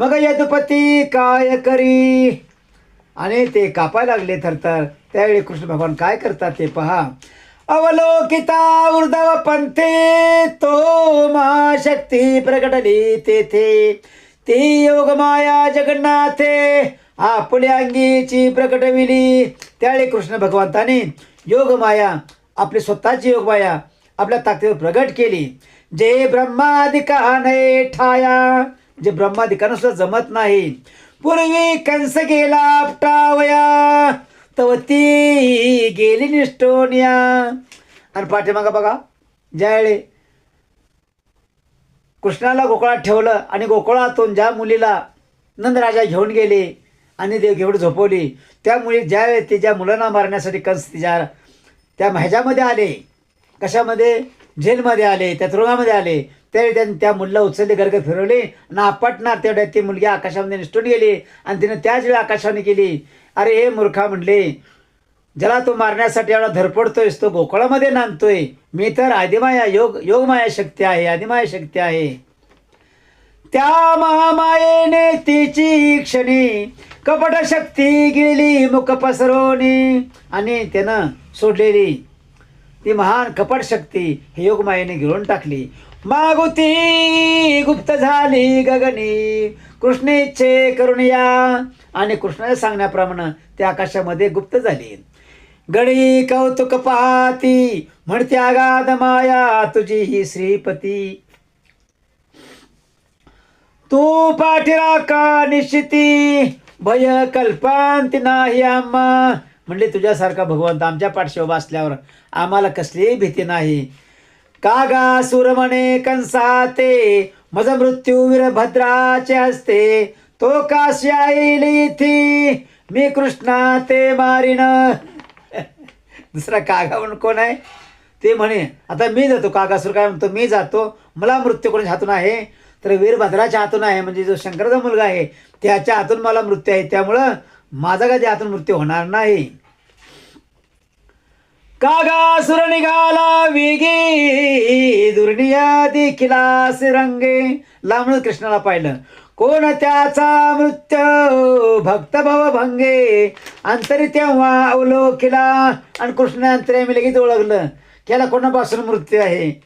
मग यदुपती काय करी? आणि ते कापाय लागले थरथर त्यावेळी कृष्ण भगवान काय करतात ते पहा. अवलोकिता उर्धव पंथे तो महाशक्ती प्रगटली तेथे. ती योगमाया जगन्नाथे आपल्या अंगीची प्रकटविली. त्यावेळी कृष्ण भगवंताने योगमाया आपली स्वतःची योगमाया आपल्या ताकदीवर प्रगट केली. जे ब्रह्मादिका ठाया म्हणजे जे ब्रह्मादिकानं सुद्धा जमत नाही. पूर्वी कंस गेला आपटावया तव ती गेली निष्ठोनिया. आणि पाठीमागा बघा ज्यावेळी कृष्णाला गोकुळात ठेवलं आणि गोकुळातून ज्या मुलीला नंदराजा घेऊन गेले आणि देव घेऊन झोपवली त्या मुली ज्यावेळी तिच्या मुलांना मारण्यासाठी कंस तिच्या त्या ह्याच्यामध्ये आले. कशामध्ये? जेलमध्ये आले त्या तुरुंगामध्ये आले त्यावेळी त्यांनी त्या मुलीला उचलले गर्ग फिरवले आणि आपटणार तेवढ्यात ती मुलगी आकाशामध्ये निष्ठून गेली आणि तिनं त्याच वेळी आकाशाने केली. अरे हे मूर्खा म्हणले ज्याला तो मारण्यासाठी एवढा धरपडतोयस तो गोकुळामध्ये नांदतोय. मी तर आदिमाया योग योगमाया शक्ती आहे आदिमाया शक्ती आहे. त्या महामायेने तिची क्षणी कपट शक्ती गेली मुख पसरवणी आणि त्यानं सोडलेली. ती महान कपट शक्ती हे योगमायेने गिळून टाकली. मागुती गुप्त झाली गगनी कृष्ण इच्छे करून या आणि कृष्णाच्या सांगण्याप्रमाणे ते आकाशामध्ये गुप्त झाली. गडी कौतुक पाहती म्हणते आगाध माया तुझी ही श्रीपती. तू पाठीरा का निश्चिती भय कल्पांती नाही आम्हा म्हणले तुझ्यासारखा भगवंत आमच्या पाठशी उभा असल्यावर आम्हाला कसलीही भीती नाही. का गा सुरमणे कंसाते मज मृत्यू वीरभद्राचे असते तो काशी आईली इथी मी कृष्णा ते मारिन. दुसरा कागा म्हणून कोण आहे? ते म्हणे आता मी जातो कागासूर काय म्हणतो मी जातो. मला मृत्यू कोणाच्या हातून आहे? तर वीरभद्राच्या हातून आहे. म्हणजे जो शंकराचा मुलगा आहे त्याच्या हातून मला मृत्यू आहे. त्यामुळं माझा कधी आता मृत्यू होणार नाही. कागासुर निघाला वेगी दुर्निया देखिला सिरंगे लांबून कृष्णाला पाहिलं. कोण त्याचा मृत्यू? भक्त भव भंगे अंतरी तेव्हा अवलोकिला आणि कृष्ण अंतरे मी लगेच ओळखलं. त्याला कोणापासून मृत्यू आहे?